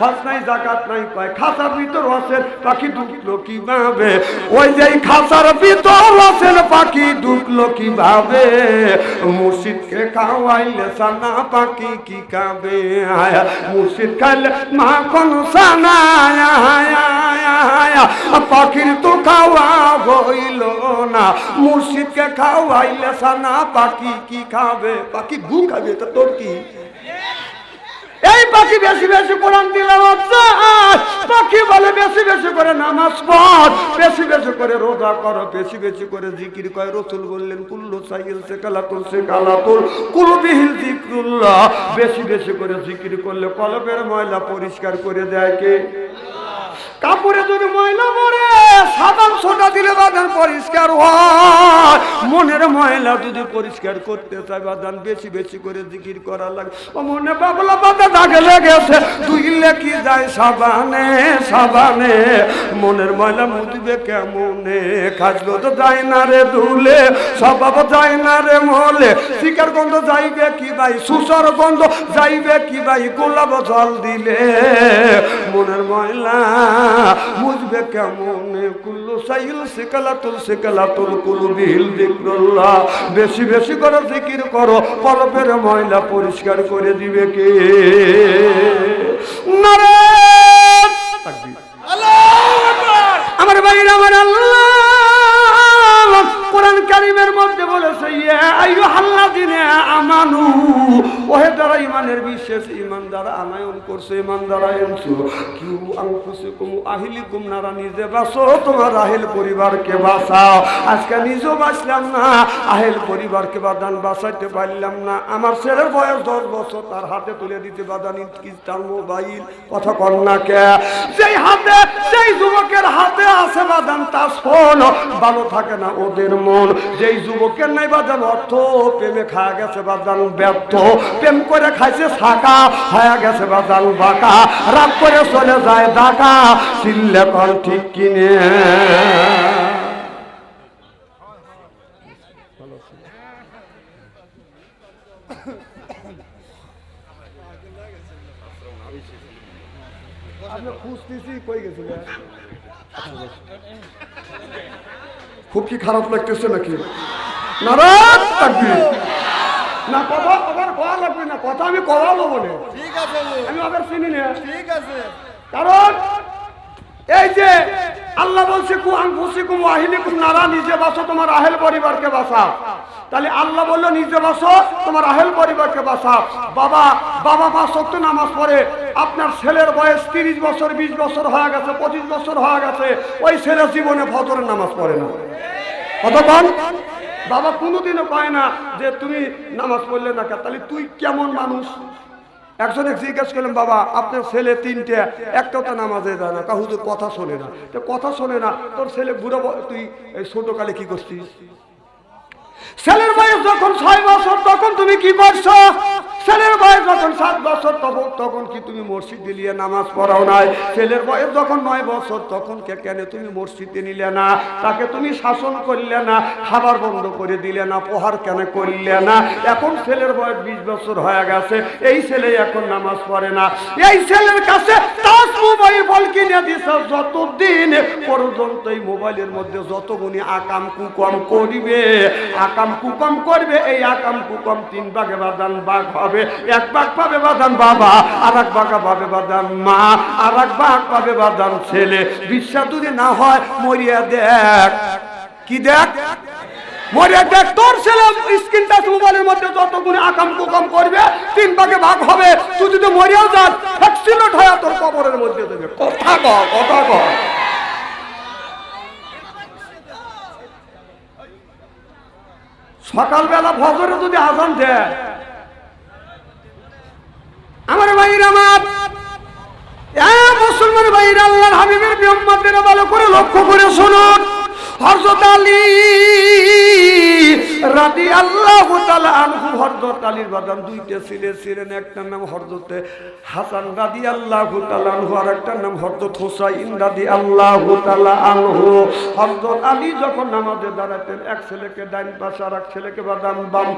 হজ নাই, জাকাত নাই, কয় খাসার ভিতর আছেন পাখি ঢুকলো কীভাবে? ওই যে খাসার ভিতর আছেন পাখি ঢুকলো কীভাবে? মুর্শিদকে খাওয়াইলে সানা পাখি কি খাবে? আয়া, মুর্শিদ খাইলে মা কোন সানা। পাখির তো খাওয়া হইল না। মুর্শিদকে খাওয়াইলে সানা পাখি কি খাবে? পাখি গু খাবে, তা তোর কি? এই পাখি বেশি বেশি কোরআন দিলাম পাখি বলে বেশি বেশি করে নামাজ পড়, বেশি বেশি করে রোজা করো, বেশি বেশি করে জিকির কয়। রসুল বললেন, কুল্লু সাইল সে কালাতুল সে কালাতুল কুলবিহিল জিক্রুল্লাহ বেশি বেশি করে জিকির করলে কলবের ময়লা পরিষ্কার করে দেয় কে? কাপড়ে যদি ময়লা মরে, সাবান সোটা দিলে বাদান পরিষ্কার হয়। মনের ময়লা যদি পরিষ্কার করতে চাই বাদান বেশি বেশি করে জিকির করা লাগে। ও মনে বাবলা বাদা দাগে লেগেছে ধুইলে কি যায় সাবানে সাবানে। মনের ময়লা মুদবে কেমনে? খাজলো তো যায় না রে ধুলে স্বভাব যায় না রে মলে। শিকার গন্ধ যাইবে কি ভাই? সুসর গন্ধ যাইবে কি ভাই? গোলাপ জল দিলে মনের ময়লা বুঝবে কেমন? কুল্লু সাইল শিকালা তুল শিকালা তুল কুলু বিল দিক্রুল্লাহ বেশি বেশি করে জিকির করো পলপের ময়লা পরিষ্কার করে দিবে কে? নারে। আমার ভাইরা, আমার আল্লাহ। কোরআন কারিমের মধ্যে বলেছে, ইয়া আইয়ুহাল্লাযিনা আমানু। ওহে, যারা ইমানের বিশেষ ইমান দ্বারা আনায়ন করছে ইমান দ্বারা এনছো কিউ আনফুসিকুম আহলিকুম নারা, নিজে বাঁচো তোমার আহেল পরিবারকে বাঁচাও আজকে নিজেও বাঁচলাম না, আহেল পরিবারকে বাদান বাঁচাইতে পারলাম না। আমার ছেলের বয়স দশ বছর, তার হাতে তুলে দিতে বাদান তার মোবাইল, কথা কর না কে? সেই হাতে সেই যুবকের হাতে আছে বাদান, তার ফোন, ভালো থাকে না ওদের মন। যেই যুবকের নাই বাদান, অর্থ প্রেমে খাওয়া গেছে বাদান, ব্যর্থ। প্রেম করে খাইছে শাখা, হয়ে গেছে বাদান বাঁকা। রাগ করে চলে যায় ডাকা চিল্লে ঠিক কিনে। খুব কি খারাপ লাগতেছে নাকি? নারাজ থাকবি। না কথা আবার কয়া লাগবে না কথা আমি কওয়ালো বলে। ঠিক আছে। আমি আবার চিনি না। ঠিক আছে। কারণ এই যে আল্লাহ বলছে কু আনফুসিকুম ওয়াহিলিকুম নারা নিজে বাসো, তোমার আহেল পরিবারকে বাঁচাও তাহলে আল্লাহ বলল, নিজে বাসো, তোমার আহেল পরিবারকে বাঁচাও বাবা বাবা মা সত্য নামাজ পড়ে, আপনার ছেলের বয়স তিরিশ বছর, বিশ বছর হয়ে গেছে, পঁচিশ বছর হয়ে গেছে, ওই ছেলে জীবনে ফজরের নামাজ পড়ে না। কতক্ষণ? বাবা কোনোদিনও পায় না যে, তুমি নামাজ পড়লে না তাহলে তুই কেমন মানুষ? একজনে জিজ্ঞেস করলাম বাবা, আপনার ছেলে তিনটে একটা তো নামাজে যায় না। কাহু তো কথা শোনে না। তো কথা শোনে না, তোর ছেলে বুড়ো তুই ছোট কালে কি করছিস? ছেলের বয়স যখন ছয় বছর, তখন তুমি কি করছ? ছেলের বয়স যখন সাত বছর তখন তখন কি তুমি মসজিদে নিয়ে নামাজ পড়াও নাই? ছেলের বয়স যখন নয় বছর, তখন কে কেন তুমি মসজিদে নিলে না? তাকে তুমি শাসন করলে না? খাবার বন্ধ করে দিলে না? প্রহার কেন করলে না? এখন ছেলের বয়স বিশ বছর হয়ে গেছে, এই ছেলে এখন নামাজ পড়ে না। এই ছেলের কাছে মোবাইল বল কিনে দিছে, যতদিন পর্যন্ত এই মোবাইলের মধ্যে যত গুণী আকাম কুকম করিবে, আকাম কুকম করবে, এই আকাম কুকম তিন ভাগে বাদান বাঘ হবে। এক ভাগ পাবে বাদান বাবা আর এক ভাগ পাবে বাদান মা আর এক ভাগ পাবে বাদান ছেলে। বিশ্বাস যদি না হয়, মরিয়া দেখ। কি দেখ? দেখ, তোর ছেলে স্ক্রিন টাচ মোবাইলের মধ্যে আকাম কুকাম করবে, তিন ভাগে ভাগ হবে। তুই যদি মরিয়াও যাস হয়ে তোর কবরের মধ্যে দেবে। কথা ক, কথা সকালবেলা ফজরে যদি আজান দেয় আমার ভাইয়ের আমার। মুসলমান ভাইয়ের আল্লাহর হাবিবের বিহম্মদের ভালো করে লক্ষ্য করে শুনুন। হরজত আলী রাদি আল্লাহ আনহু হযরত আলীর বাদাম দুইটা ছেলে, ছিলেন একটার নাম হযরত হাসান রাদি আল্লাহ আনহু আর একটার নাম হযরত হুসাইন রাদি আল্লাহ আনহু। হযরত আলী যখন নামাজে দাঁড়াতেন, এক ছেলেকে ডাইন পাশে আর এক ছেলেকে বাদাম, বাম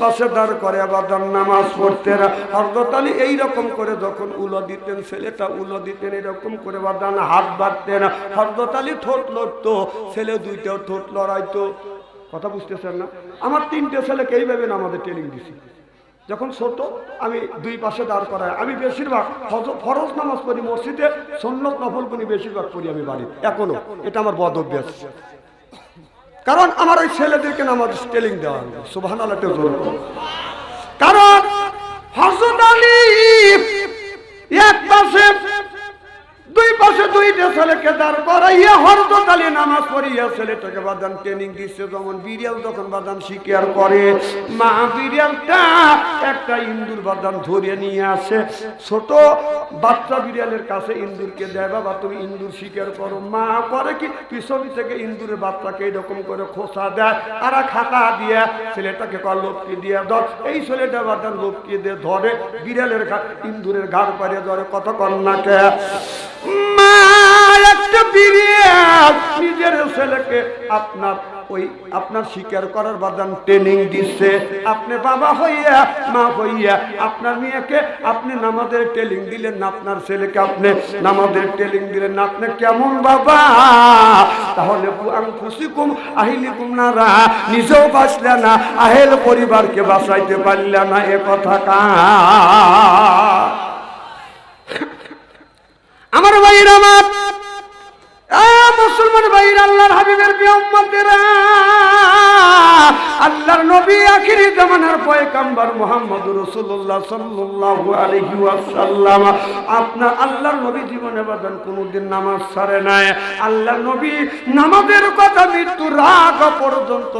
পাশে দাঁড় করে বাদাম নামাজ পড়তেন। হযরত আলী এইরকম করে যখন উলো দিতেন, ছেলেটা উলো দিতেন, এরকম করে বাদান হাত বাঁধতেন হযরত আলী ঠোঁট লড়তো ছেলে দুইটাও ঠোঁট লড়াইতো কথা বুঝতেছেন না? আমার তিনটে ছেলেকে এইভাবে আমাদের ট্রেনিং দিছি। যখন ছোট, আমি দুই পাশে দাঁড় করাই। আমি বেশিরভাগ ফরজ নামাজ পড়ি, মসজিদে সন্ন্যত নফল গুনি বেশিরভাগ পড়ি আমি বাড়ি। এখনও। এটা আমার বদ অভ্যাস। কারণ আমার ওই ছেলেদেরকে নামাজ ট্রেনিং দেওয়া হবে সুবাহান আল্লাহ কারণ হজরত আলী এক পাশে দুই পাশে দুইটা ছেলেকে দাঁড় করাইয়া হরদত আলী নামাজ পড়িয়া ছেলেটাকে বাদাম ট্রেনিং দিচ্ছে যেমন বিড়াল যখন বাদাম শিকার করে, মা বিড়ালটা একটা ইন্দুর বাদাম ধরে নিয়ে আসে। ছোট বাচ্চা বিড়ালের কাছে ইন্দুরকে দেয়, বাবা, তুমি ইন্দুর শিকার করো। মা করে কি? পিছন থেকে ইন্দুরের বাচ্চাকে এরকম করে খোসা দেয়, আর খাতা দিয়ে ছেলেটাকে কর লোককে দিয়ে ধর। এই ছেলেটা বাদাম লোককে দিয়ে ধরে, বিড়ালের ইন্দুরের ঘাড় পাড়িয়ে ধরে কত কন্যাকে ছেলেকে আপনার ওই আপনার স্বীকার করার আপনি বাবা হইয়া, মা আপনার মেয়েকে আপনি দিলেন, আপনার ছেলেকে আপনি নামাজের ট্রেনিং দিলেন। না আপনি কেমন বাবা? তাহলে আমি খুশি কুম আহিলি নিজেও বাঁচলে না, আহেল পরিবারকে বাঁচাইতে পারলে না, এ কথা কা আমার ভাইয়ের আমার মুসলমান আল্লাহর হাবিবের আল্লাহর নবী পয়গাম্বর আপনার আল্লাহর নবী জীবনে বাদান কোনোদিন নামাজ ছাড়ে নাই। আল্লাহর নবী নামাজের কথা আগ পর্যন্ত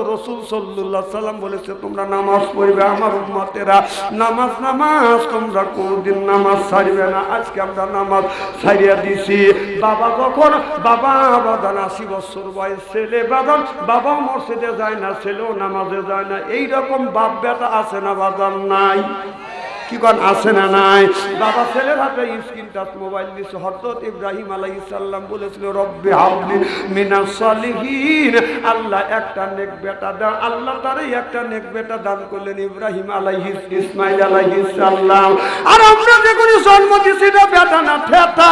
সাল্লাম বলেছে, তোমরা নামাজ পড়বে আমার উম্মতেরা। নামাজ নামাজ, তোমরা কোনোদিন নামাজ ছাড়বে না। আজকে আমরা নামাজ ছাড়িয়া দিছি। বাবা বাবা বাদান আশি বছর বয়স, ছেলে বাদান বাবা মসজিদে যায় না, ছেলেও নামাজে যায় না। এইরকম বাপ বেটা আছে না বাদান নাই? কি কন আছে না নাই? বাবা ছেলের হাতে স্ক্রিন টাচ, মোবাইল দিছে। হযরত ইব্রাহিম আলাইহিস সালাম বলেছিল, রব্বি হাবলি মিনাস সালিহিন। আল্লাহ একটা নেক বেটা দাও আল্লাহ তারে একটা নেক বেটা দান করলেন ইব্রাহিম আলাইহিস, ইসমাইল আলাইহিস সালাম। আর আমরা যেগুলি জন্ম দিছি না, বেটা না ফেটা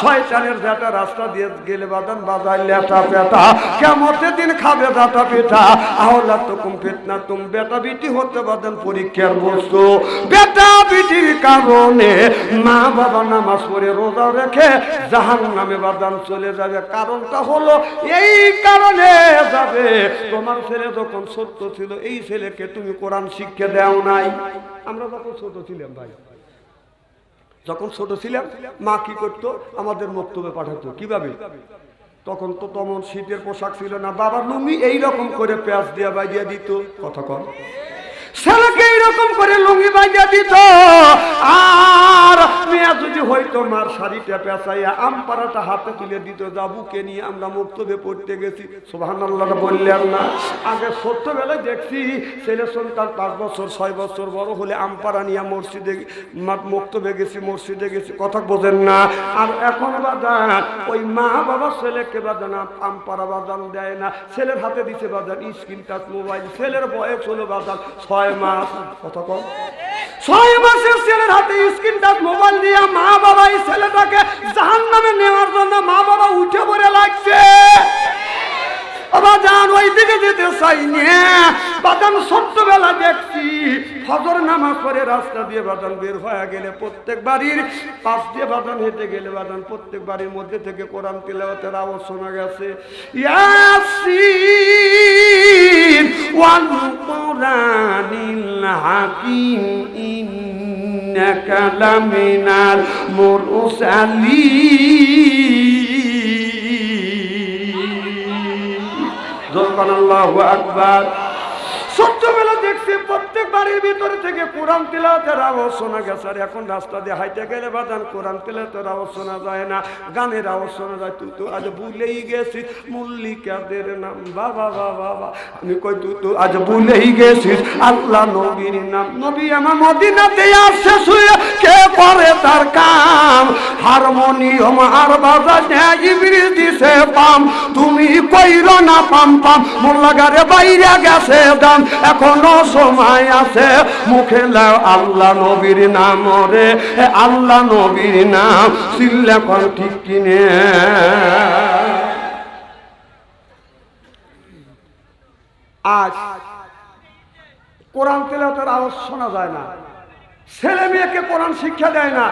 শয়তানের বেটা রাস্তা দিয়ে গেলে বাদান বাজায় লেটা পেটা। কেমতের দিন খাবে দাতা পেটা আহলা তো কুম ফিতনা তুম বেটা বিটি হতে বাদান পরীক্ষার বস্তু। বেটা কারণে মা বাবা নামাজ পড়ে রোজা রেখে জাহান নামে বাদান চলে যাবে। কারণটা হলো এই কারণে যাবে। তোমার ছেলে যখন ছিল, এই ছেলেকে তুমি কোরআন শিক্ষা দেও নাই। আমরা যখন ছোট ছিলাম ভাই, যখন ছোট ছিলাম, মা কি করতো? আমাদের মক্তবে পাঠাতো। কীভাবে? তখন তো তেমন শীতের পোশাক ছিল না। বাবার লুঙ্গি এইরকম করে পেঁয়াজ দিয়ে বাইদিয়া দিত। কথা কম ছেলেকে এইরকম করে লুঙ্গি দিত। আর মেয়া যদি হয়তো মার শাড়িটা পেঁচাইয়া আম পাড়াটা হাতে তুলে দিত নিয়ে আমরা মুক্তবে পড়তে গেছি। বললেন না। আগে দেখছি ছেলে সন্তান পাঁচ বছর, ছয় বছর বড় হলে আমপাড়া নিয়ে মসজিদে মুক্তবে গেছি, মসজিদে গেছি। কথা বোঝেন না। আর এখন বাজান, ওই মা বাবা ছেলেকে বাজান আমপাড়া বাজান দেয় না। ছেলের হাতে দিছে বাজান, স্ক্রিন টাচ মোবাইল। ছেলের বয়স হলো বাজান ছয় মাস। কথা কম? ছয় মাসের ছেলের হাতে স্ক্রিন টাচ মোবাইল দিয়ে মা বাবা এই ছেলেটাকে জাহান নামে নেওয়ার জন্য মা বাবা উঠে পড়ে লাগছে। বাজান ওই দিকে যেতে চাইনি। বাদাম ছোট্টবেলা দেখছি ফজর নামাজ পরে রাস্তা দিয়ে বাদান বের হয়ে গেলে প্রত্যেক বাড়ির পাশ দিয়ে বাদান হেঁটে গেলে বাদান প্রত্যেক বাড়ির মধ্যে থেকে কোরআন তিলাওয়াতের আওয়াজ শোনা গেছে। ইয়াসিন! ওয়াল কোরআনিল হাকিম ইন্নাকা লামিনাল মুরসালিন জোরকান আল্লাহু বাড়ির ভিতরে থেকে কোরআন তিলাতের আওয়াজ শোনা গেছে। আর এখন রাস্তা দিয়ে হাইটে গেলে বাদান কোরআন তিলাতের আওয়াজ শোনা যায় না, গানের আওয়াজ শোনা যায়। তুই তো আজ ভুলেই গেছিস, মল্লিকাদের নাম, বাবা বাবা বাবা। আমি কই, তুই তো আজ ভুলেই গেছিস, আল্লাহ নবীর নাম। নবী আমার মদিনাতে আসছে শুয়ে, কে করে তার কাম? হারমোনিয়াম আর বাজা ইবরিস দিছে পাম। তুমি কইর না পাম পাম। মোল্লাগারে বাইরে গেছে দাম এখনও সময় আছে। মুখে লাও আল্লাহ নবীর নাম রে। আল্লাহ নবীর নাম সিল্লাখন ঠিক কিনে। আজ কোরআন তেলাতের আওয়াজ শোনা যায় না। ছেলে মেয়েকে কোরআন শিক্ষা দেয় না।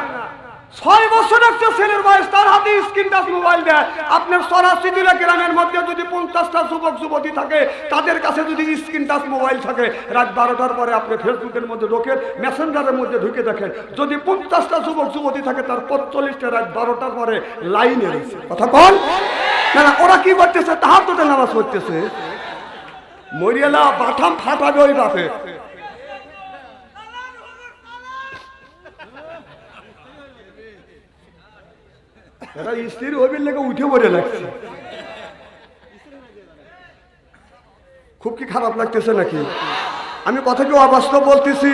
ছয় বছর একটা ছেলের বয়স, তার হাতে স্ক্রিন টাচ মোবাইল দেয়। আপনার সরাসরি গ্রামের মধ্যে যদি পঞ্চাশটা যুবক, যুবতী থাকে, তাদের কাছে যদি স্ক্রিন টাচ মোবাইল থাকে, রাত বারোটার পরে আপনি ফেসবুকের মধ্যে ঢোকেন, মেসেঞ্জারের মধ্যে ঢুকে দেখেন। যদি পঞ্চাশটা যুবক, যুবতী থাকে, তার পঁয়তাল্লিশটা রাত বারোটার পরে লাইনে রয়েছে। কথা কন না না, ওরা কি করতেছে? তাহার তো নামাজ পড়তেছে। মরিয়ালা বাঠাম ফাটাবে ওই বাপে। এরা স্ত্রীর হবির লেগে উঠে পড়ে লাগছে। খুব কি খারাপ লাগতেছে নাকি? আমি কথা কি অবাস্তব বলতেছি?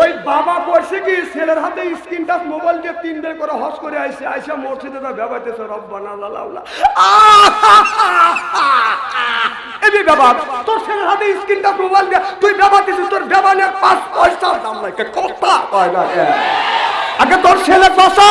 ওই বাবা করছে কি ছেলের হাতে স্ক্রিন টাচ মোবাইল দিয়ে তিন বের করে হস করে আইসে, আইসা মসজিদে তা ব্যবহারতেছে রব্বানা লাল্লাহ এবি বাবা, তোর ছেলের হাতে স্ক্রিন টাচ মোবাইল দিয়ে তুই ব্যবহার দিছিস তোর ব্যবহারের পাঁচ পয়সার দাম নাই। কথা কয় না। আগে তোর ছেলে দশা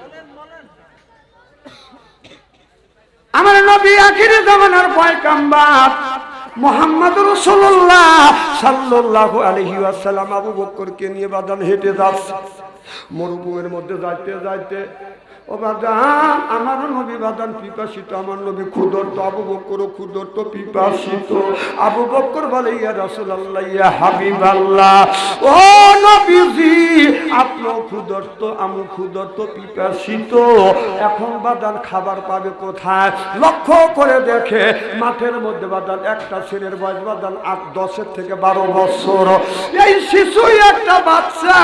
আমার নবী আখিরে জামানার পয়গাম্বার মোহাম্মদ রসুল্লাহ সাল্লাহ আলহি আসালাম আবু বকরকে নিয়ে বাদান হেঁটে যাচ্ছে। মরুভূমির মধ্যে যাইতে যাইতে ও বাদান আমার নবী বাদান পিপাসিত, আমার নবী ক্ষুদর্ত আবু বকর ক্ষুদর্ত পিপাসিত। আবু বকর বলে, ইয়া রাসূলুল্লাহ, ইয়া হাবিবাল্লাহ। ও নবীজি, আপনিও ক্ষুদর্ত আমি ক্ষুদর্ত পিপাসিত। এখন বাদান খাবার পাবে কোথায়? লক্ষ্য করে দেখে, মাঠের মধ্যে বাদান একটা ছেলের বয়স বাদান আট, দশের থেকে বারো বছর। এই শিশুই একটা বাচ্চা,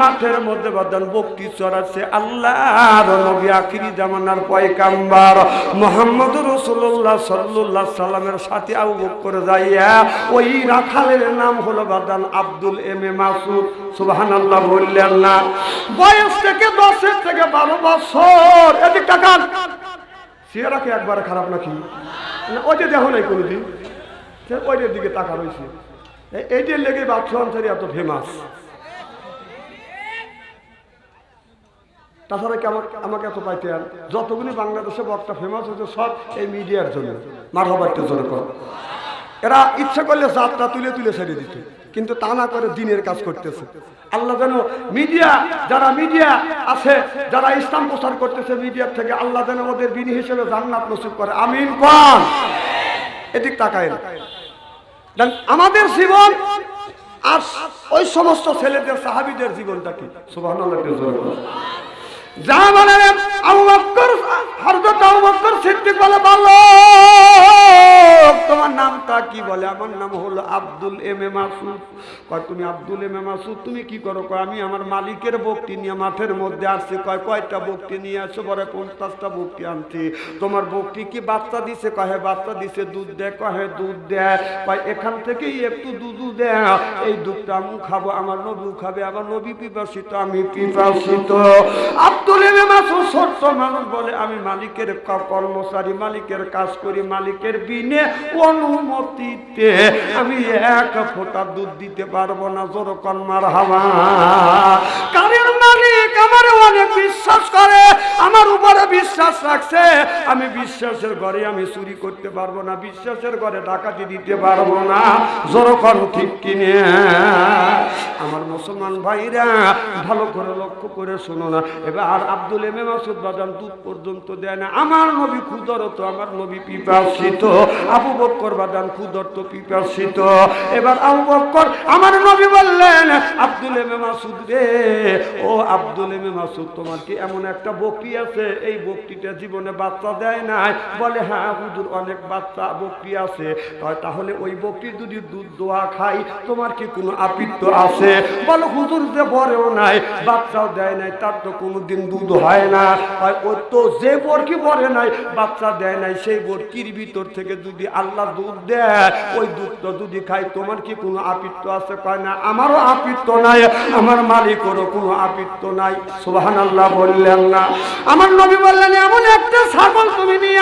মাঠের মধ্যে বাদান বক্তি চড়াচ্ছে আল্লাহর নবী আখিরি জামানার পয়কাম্বার মোহাম্মদ রসুল্লাহ সাল্লাহ সাল্লামের সাথে করে যাইয়া ওই রাখালের নাম হলো বাদান আব্দুল এম এ মাসুদ। সুবাহান বললেন না। বয়স থেকে দশের থেকে বারো বছর। এদিক একবার খারাপ নাকি? ওই যে দেখো নাই কোনোদিন। ওইটার দিকে টাকা রয়েছে। এইটার লেগে বাচ্চা অঞ্চলে এত ফেমাস তাছাড়া কি আমার আমাকে এত পাইতেন যতগুলি বাংলাদেশে বক্তা ফেমাস হয়েছে, সব এই মিডিয়ার জন্য। মারহাবাটের জন্য কর। এরা ইচ্ছা করলে যাত্রা তুলে তুলে ছেড়ে দিত, কিন্তু তা না করে দিনের কাজ করতেছে। আল্লাহ যেন মিডিয়া যারা মিডিয়া আছে, যারা ইসলাম প্রচার করতেছে মিডিয়ার থেকে, আল্লাহ যেন ওদের বিনি হিসেবে জান্নাত নসিব করে। আমিন পান এদিক তাকায় আমাদের জীবন আর ওই সমস্ত ছেলেদের, সাহাবিদের জীবনটা কি? সুবহানাল্লাহ যা তোমার বক্তি কি বাচ্চা দিছে? কহে বাচ্চা দিছে, দুধ দেয় কহে দুধ দেয় কয়, এখান থেকেই একটু দুধ দেয় এই দুধটা আমি খাব, আমার নবী খাবে। আমার নবী পিপাসিত আমি পিপাসিত আব্দুল এম এ মাসুদ ছোট্ট মানুষ বলে, আমি মালিকের কর্মচারী, মালিকের কাজ করি, মালিকের বিনে অনুমতিতে আমি এক ফোঁটা দুধ দিতে পারব না। জোরকন মার হাওয়া আমার অনেক বিশ্বাস করে, আমার উপরে বিশ্বাস রাখছে। আমি বিশ্বাসের ঘরে আমি চুরি করতে পারব না, বিশ্বাসের ঘরে ডাকাতি দিতে পারব না। জোর করো ঠিক কিনে। আমার মুসলমান ভাইরা, ভালো করে লক্ষ্য করে শোনো না। এবার আব্দুল এমে মাসুদ বাদান দুধ পর্যন্ত দেয় না। আমার নবী ক্ষুদরত আমার নবী পিপাসিত। আবু বক্কর বাদান ক্ষুদরত পিপাসিত। এবার আবু বক্কর, আমার নবী বললেন, আব্দুল এমে মাসুদ রে, ও আব্দুল এমে মাসুদ, তোমার কি এমন একটা বকরি আছে? এই বকরিটা জীবনে বাচ্চা দেয় নাই। বলে হ্যাঁ হুজুর, অনেক বাচ্চা বকরি আছে। তাহলে ওই বকরি যদি দুধ দোয়া খাই তোমার কি কোনো আপিত্ত আছে? বলো, হুজুর, যে বড়েও নাই, বাচ্চাও দেয় নাই, তার তো কোনোদিন দুধ হয় না। হয় ও তো যে বরকি বরে নাই, বাচ্চা দেয় নাই, সেই বরকির ভিতর থেকে যদি আল্লাহ দুধ দেয়, ওই দুধ তো যদি খাই তোমার কি কোনো আপিত্ত আছে? কয়, না, আমারও আপিত্ত নাই, আমার মালিকেরও কোনো আপিত্ত নাই। সুবাহান আল্লাহ বললেন না। আমার নবী বললেন এমন একটা ছাগল তুমি নিয়ে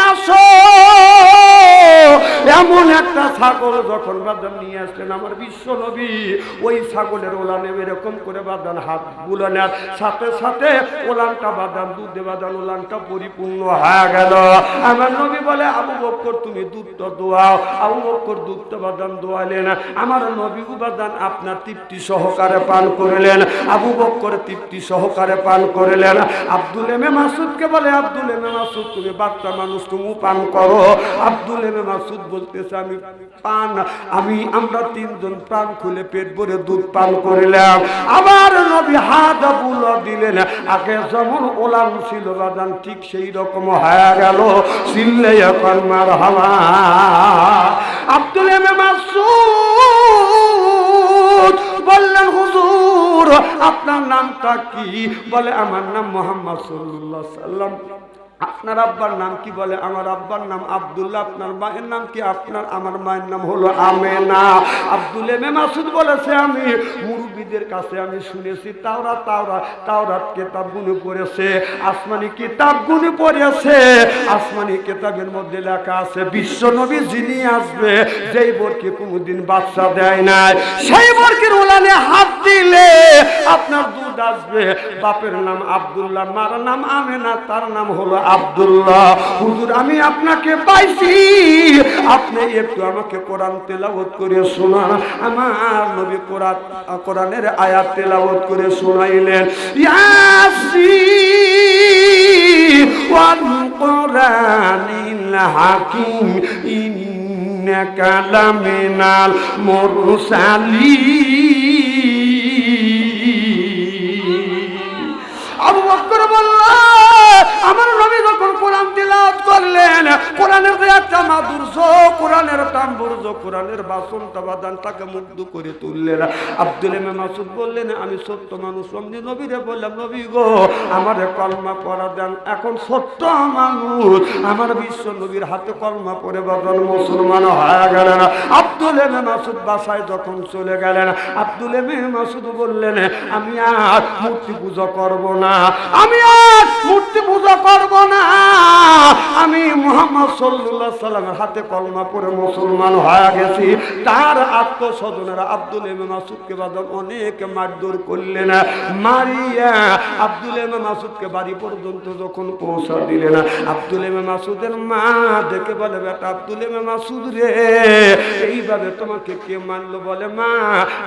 ছাগল যখন বাদান নিয়ে আসলেন, আমার বিশ্ব নবী, ওই ছাগলের ওলানে এরকম করে বাদান হাত বুলানের সাথে সাথে ওলানটা বাদান দুধে বাদান ওলানটা পরিপূর্ণ হয়ে গেল। আমার নবী বলে, আবু বক্কর, তুমি দুধটা দোয়াও। আবু বক্কর দুধটা বাদান দোয়ালেন। আমার নবী উপাদান আপনার তৃপ্তি সহকারে পান করলেন। আবু বক্কর তৃপ্তি সহকারে পান করলেন। আব্দুল এমে মাসুদকে বলে, আব্দুল এমে মাসুদ, তুমি বাচ্চা মানুষ, তুমি পান করো। আব্দুল এমে মাসুদ বলতেছে, আমি পান আমি, আমরা তিনজন প্রাণ খুলে পেট ভরে দুধ পান করিলাম। আবার নবী হাত বুল দিলেন। আগে যেমন ওলাম ছিল বাদান ঠিক সেই রকম হয়ে গেল। সিল্লে এখন মার হাওয়া আব্দুল বললেন, হুজুর, আপনার নামটা কি? বলে, আমার নাম মোহাম্মদ সাল্লাম আপনার আব্বার নাম কি বলে? আমার আব্বার নাম আব্দুল্লাহ, আপনার মায়ের নাম কি? আপনার, আমার মায়ের নাম হলো আমেনা। আব্দুল এমে মাসুদ বলেছে আমি, মুরব্বীদের কাছে আমি শুনেছি, তাওরা তাওরা, তাওরাত কেতাব গুনে পড়েছে, আসমানি কিতাব গুনে পড়েছে। আসমানি কেতাবের মধ্যে লেখা আছে, বিশ্ব নবী যিনি আসবে, যেই বরকে কোনোদিন বাচ্চা দেয় নাই। সেই বরকের ওলানে হাত দিলে আসবে। বাপের নাম আব্দুল্লাহ, মার নাম আমেনা, তার নাম হলো আব্দুল্লাহ। হুজুর, আমি আপনাকে পাইছি। আপনি একটু আমাকে কোরআন তেলাওয়াত করে শোনান। আমার নবী কোরআন, কোরআনের আয়াত তেলাওয়াত করে শোনাইলেন। ইয়াসিন ওয়াল কোরআনিল হাকিম, ইন্নাকা লামিনাল মুরসালিন। করলেন কোরআনের একটা মাধুর্য, কোরআনের কোরআনের তাকে মুগ্ধ করে তুললেন আব্দুল ইমাম মাসুদ বললেন, আমি সত্য মানুষ, অমনি নবীরে বললাম, নবী গো, আমার কলমা পড়া দেন, এখন সত্য মানুষ। আমার বিশ্ব নবীর হাতে কলমা পড়ে বাদন মুসলমান হয়ে গেলেন আব্দুল ইমাম মাসুদ বাসায় যখন চলে গেলেন, আব্দুল ইমাম মাসুদ বললেন, আমি আর মূর্তি পুজো করব না। আমি আর মূর্তি পূজা করব না। আমি মোহাম্মদ সাল্লাল্লাহু সাল্লামের হাতে কলমা পড়ে মুসলমান হয়ে গেছি। তার আত্মস্বজনেরা আব্দুল ইমাম মাসুদকে বাদন অনেক মারধর করলেন। মারিয়া আব্দুল ইমাম মাসুদকে বাড়ি পর্যন্ত যখন পৌঁছা দিলেন। আব্দুল ইমাম মাসুদের মা দেখে বলে, বেটা আব্দুল ইমাম মাসুদ রে, এইভাবে তোমাকে কে মানলো বলে? মা,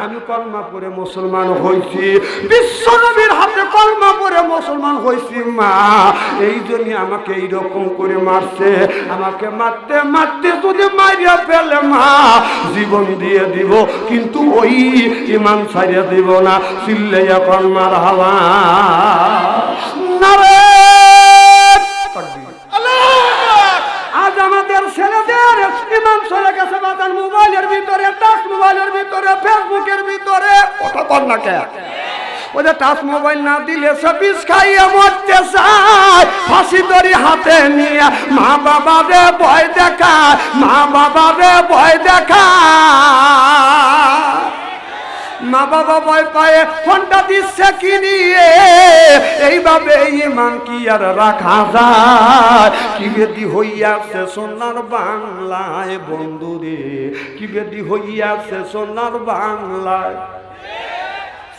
আমি কলমা পড়ে মুসলমান হয়েছি। বিশ্ব নবীর হাতে কলমা পড়ে মুসলমান হয়েছি, মা। এই জন্য আমাকে এইরকম করে মারছে। আমাকে মারতে মারতে যদি মারিয়া ফেলে, মা, জীবন দিয়ে দিব, কিন্তু ওই ইমান ছাড়িয়ে দিব না। চিল্লে এখন মার হাওয়া। আজ মোবাইলের ভিতরে, টাচ মোবাইলের ভিতরে, ফেসবুকের ভিতরে। কথা কর না কে? ওদের টাচ মোবাইল না দিলে সে বিষ খাইয়ে মরতে চায়। ফাঁসি দড়ি হাতে নিয়ে মা বাবা রে ভয় দেখা মা বাবা রে ভয় দেখা মা বাবা ভয় পায়ে ফোনটা দিচ্ছে কি নিয়ে? এইভাবে ইমান কি আর রাখা যায়? কি বেদি হইয়াছে সোনার বাংলায় বন্ধুরে? কি বেদি হইয়াছে সোনার বাংলায়?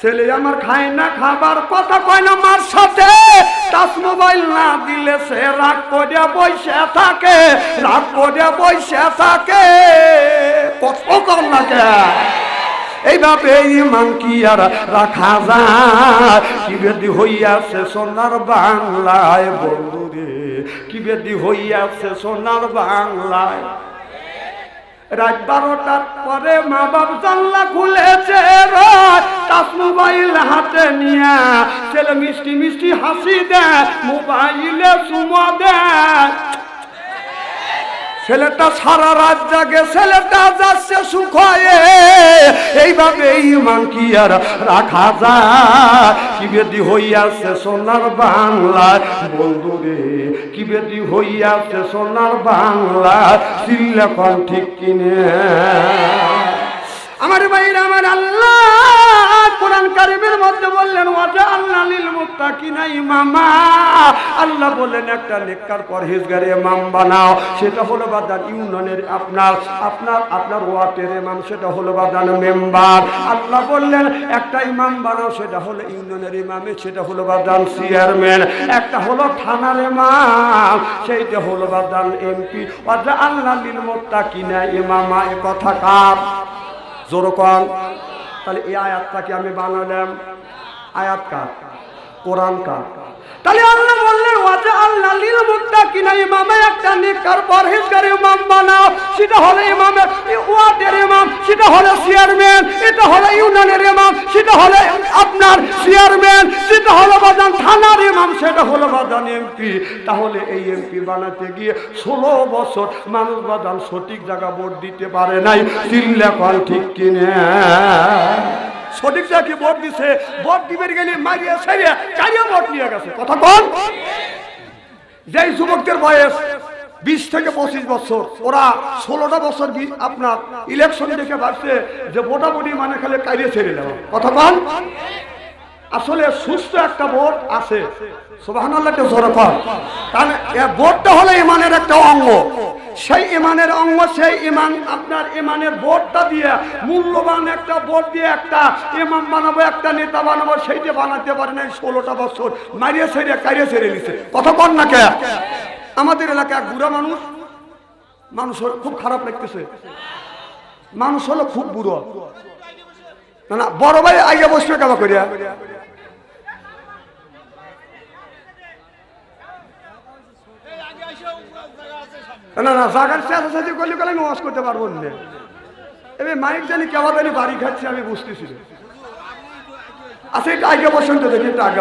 ছেলে আমার খায় না খাবার, কথা কয় না মার সাথে। টাচ মোবাইল না দিলে সে রাগ করে বসে থাকে, রাগ করে বসে থাকে। কত কম এইভাবে ইমান কি আর রাখা যায়? কি বেদি হইয়াছে সোনার বাংলায় বন্ধুরে? কি বেদি হইয়াছে সোনার বাংলায়? রাত বারোটার পরে মা বাপ জানলা খুলেছে মোবাইল হাতে নিয়ে। ছেলে মিষ্টি মিষ্টি হাসি দেয়, মোবাইলে সুমো দেয়। ছেলেটা সারা রাত জাগে, ছেলেটা যাচ্ছে সুখ হয়ে এইভাবে ইমান কি আর রাখা যায়? কি বেদি হইয়াছে সোনার বাংলায়? বন্ধুরে কি বেদি হইয়াছে সোনার বাংলায়? সিল্লেখন ঠিক কিনে। আমার বাইরে আমার আল্লাহ। কারিমের মধ্যে বললেন, ওয়াজা আল্লাহ বললেন, একটা নেককার পরহেজগার ইমাম বানাও, সেটা হলো বাদান ইউনিয়নের আপনার আপনার আপনার ওয়ার্ডের ইমাম, সেটা হলো বাদান মেম্বার। আল্লাহ বললেন, একটা ইমাম বানাও, সেটা হলো ইউনিয়নের ইমামে, সেটা হলো বাদান চেয়ারম্যান, একটা হলো থানার ইমাম, সেইটা হলো বাদান এমপি। ওয়াজা আল্লাহ লিল মুত্তাকিনা ইমামা, এ কথা কার? জোরকন তাহলে এই আয়াতটাকে আমি বানালাম। আয়াত কার? কোরআন কার? তাহলে আল্লাহ বললেন, ওয়াজা আল্লাহ লিল মুত্তাকিনা, ইমামে একটা নেককার পরহেজগার ইমাম বানাও। সেটা হলো ইমামের ওয়া সেটা হলো চেয়ারম্যান, এটা হলো ইউনিয়নের ইমাম, সেটা হলো আপনার চেয়ারম্যান, সেটা হলো বাদান থানার ইমাম, সেটা হলো বাদান এমপি। তাহলে এই এমপি বানাতে গিয়ে ষোলো বছর মানুষ বাদান সঠিক জায়গা ভোট দিতে পারে নাই চিল্লা কল ঠিক কিনে? সঠিক জায়গায় ভোট দিছে? ভোট দিবে গেলে মারিয়ে সারিয়ে চারিয়ে ভোট নিয়ে গেছে। কথা যেই যুবকদের বয়স বিশ থেকে পঁচিশ বছর। ওরা ষোলোটা বছর আপনার ইলেকশন দেখে ভাবছে যে মোটামুটি মানে খালি কাইরে ছেড়ে দেওয়া কথা কন আসলে সুস্থ একটা ভোট আছে। ভোটটা ইমানের একটা অঙ্গ। সেই ইমানের অঙ্গ, সেই ইমান, আপনার ইমানের দিয়ে মূল্যবান একটা দিয়ে একটা বানাবো, একটা নেতা বানাবো, সেইটা বানাতে পারে না ষোলোটা বছর। মারিয়ে ছেড়ে কারিয়ে ছেড়ে নিছে কথা কর না কে? আমাদের এলাকায় এক বুড়া মানুষ মানুষ খুব খারাপ লাগতেছে মানুষ হলো খুব বুড়ো না না, বড় ভাই আগে বসবে কেমন করিয়া না না, জাগার আমি করতে পারব না এবার মাইক জানি কেমন বাড়ি খাচ্ছে, আমি বুঝতেছি। আচ্ছা এটা আগে বসন্ত দেখি এটা আগে।